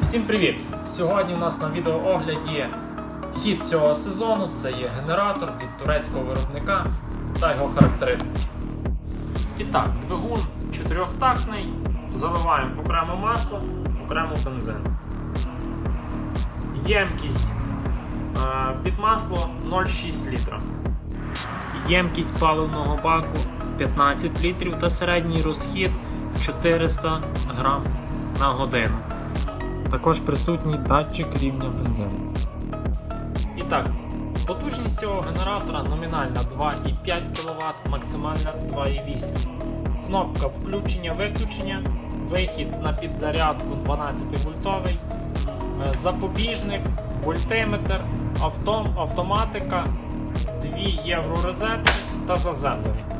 Всім привіт! Сьогодні у нас на відеоогляді хід цього сезону. Це є генератор від турецького виробника та його характеристики. І так, двигун чотирьохтактний. Заливаємо окремо масло, окремо бензин. Ємкість під масло 0,6 літра. Ємкість паливного баку 15 літрів та середній розхід 400 грам на годину. Також присутній датчик рівня бензину. І так, потужність цього генератора номінальна 2,5 кВт, максимальна 2,8 Кнопка включення-виключення, вихід на підзарядку 12 вольтовий, е, запобіжник, вольтиметр, автом, автоматика, 2 євро розетки та заземлення.